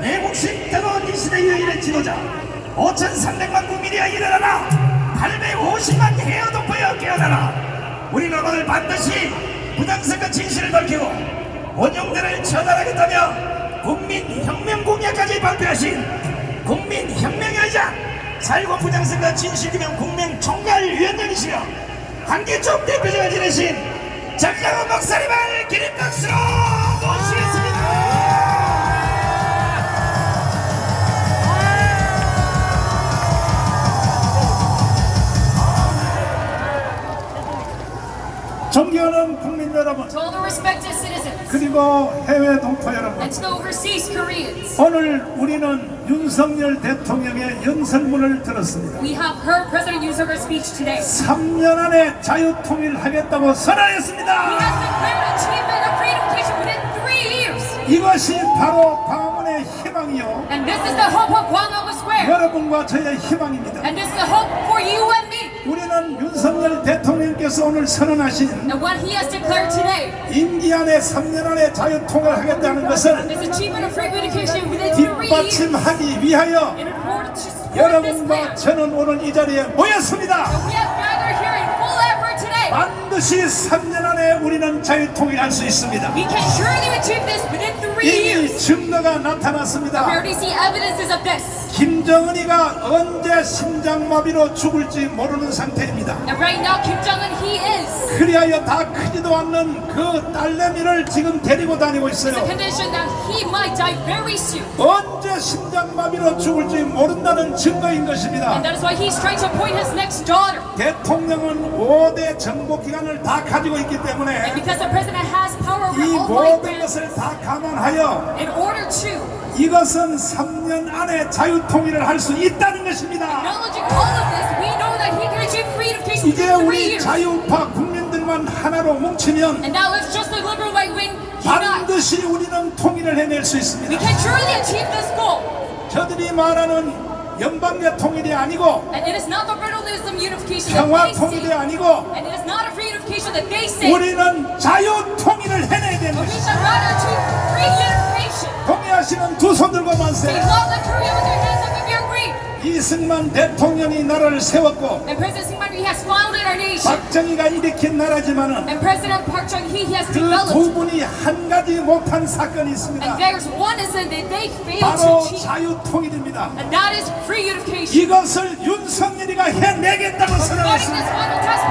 내국식 들어온 이 시대 유일의 지도자. 5,300만 국민이여 일어나라. 850만 헤어동포여 깨어나라. 우리는 오늘 반드시 부당선거 진실을 밝히고 원용대를 처단하겠다며 국민혁명 공약까지 발표하신 국민혁명의 의장 4.19 부당선거 진실규명 국민총괄위원장이시며 한기총 대표자가 지내신 정장훈 목사님을 기립박수로 존경하는 국민 여러분 To all the respected citizens 그리고 해외 동포 여러분 and to the overseas Koreans, 오늘 우리는 윤석열 대통령의 연설문을 들었습니다 we have heard President Yoon speech today. 3년 안에 자유통일하겠다고 He 선언했습니다 has declared achievement of freedom within three years. 이것이 바로 광화문의 희망이요 And this is the hope of Gwanghwamun Square. 여러분과 저의 희망입니다 And this is the hope for you and me. 우리는 윤석열 대통령께서 오늘 선언하신 And what he has declared today, 임기 안에 3년 안에 것을 education within three years, 뒷받침하기 위하여 여러분과. 저는 오늘 이 자리에 모였습니다 We have gathered here in full effort today. 반드시 3년 안에 우리는 자유 통일할 수 있습니다. 증거가 나타났습니다. already see evidences of this. 김정은이가 언제 심장마비로 죽을지 모르는 상태입니다. And right now, Kim he is. 그리하여 다 크지도 않는 그 딸내미를 지금 데리고 다니고 It's a 있어요. condition that he might die very soon. 언제 심장마비로 죽을지 모른다는 증거인 것입니다. And that is why he's trying to appoint his next daughter. 대통령은 5대 정보기관을 다 가지고 있기 And 때문에 because the president has power over 이 all 모든 것을 다 감안하여 in order to 이것은 3년 안에 자유통일을 할 수 있다는 것입니다. acknowledging all of this, we know that he can achieve freedom of education 이제 within three 우리 years. 자유파 국민들만 하나로 뭉치면 And now if just the liberal right wing unite, 반드시 우리는 통일을 해낼 수 있습니다. can surely achieve this goal. 저들이 말하는 연방제 통일이 아니고 And it is not the federalism unification that 평화 they 통일이 say. 아니고 And it is not a free unification that they say. 우리는 자유 통일을 해내야 되는 But we 것입니다. should rather achieve free unification. 동의하시는 두 손 들고 만세. love the Korea with their hands 이승만 대통령이 나라를 세웠고 And President Syngman Rhee has founded our nation. 박정희가 일으킨 나라지만은 And President Park Chung-hee he has 그 두 developed. 분이 한 가지 못한 사건이 있습니다. there's one incident that they failed to 바로 achieve. 자유 통일입니다. And that is free unification. 이것을 윤석열이가 해내겠다고 선언했습니다. this final task,